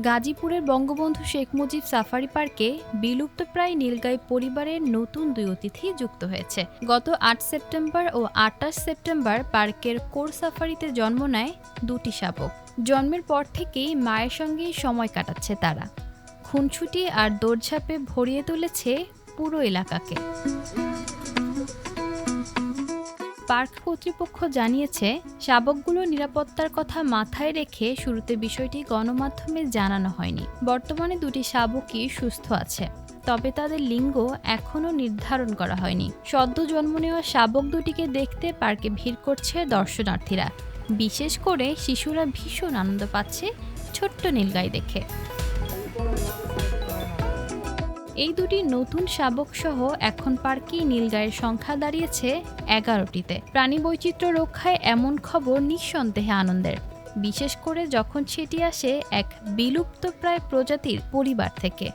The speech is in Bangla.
গাজীপুরের বঙ্গবন্ধু শেখ মুজিব সাফারি পার্কে বিলুপ্তপ্রায় নীলগাই পরিবারের নতুন দুই অতিথি যুক্ত হয়েছে। গত আট সেপ্টেম্বর ও আটাশ সেপ্টেম্বর পার্কের কোর সাফারিতে জন্ম নেয় দুটি শাবক। জন্মের পর থেকেই মায়ের সঙ্গেই সময় কাটাচ্ছে তারা। খুনছুটি আর দৌড়ঝাঁপে ভরিয়ে তুলেছে পুরো এলাকাকে। পার্ক কর্তৃপক্ষ জানিয়েছে শাবকগুলোর নিরাপত্তার কথা মাথায় রেখে শুরুতে বিষয়টি গণমাধ্যমে জানানো হয়নি। বর্তমানে দুটি শাবকই সুস্থ আছে, তবে তাদের লিঙ্গ এখনও নির্ধারণ করা হয়নি। সদ্য জন্ম নেওয়া শাবক দুটিকে দেখতে পার্কে ভিড় করছে দর্শনার্থীরা। বিশেষ করে শিশুরা ভীষণ আনন্দ পাচ্ছে ছোট্ট নীলগাই দেখে। এই দুটি নতুন শাবক সহ এখন পার্কেই নীলগায়ের সংখ্যা দাঁড়িয়েছে এগারোটিতে। প্রাণী বৈচিত্র্য রক্ষায় এমন খবর নিঃসন্দেহে আনন্দের। বিশেষ করে যখন সেটি আসে এক বিলুপ্তপ্রায় প্রজাতির পরিবার থেকে।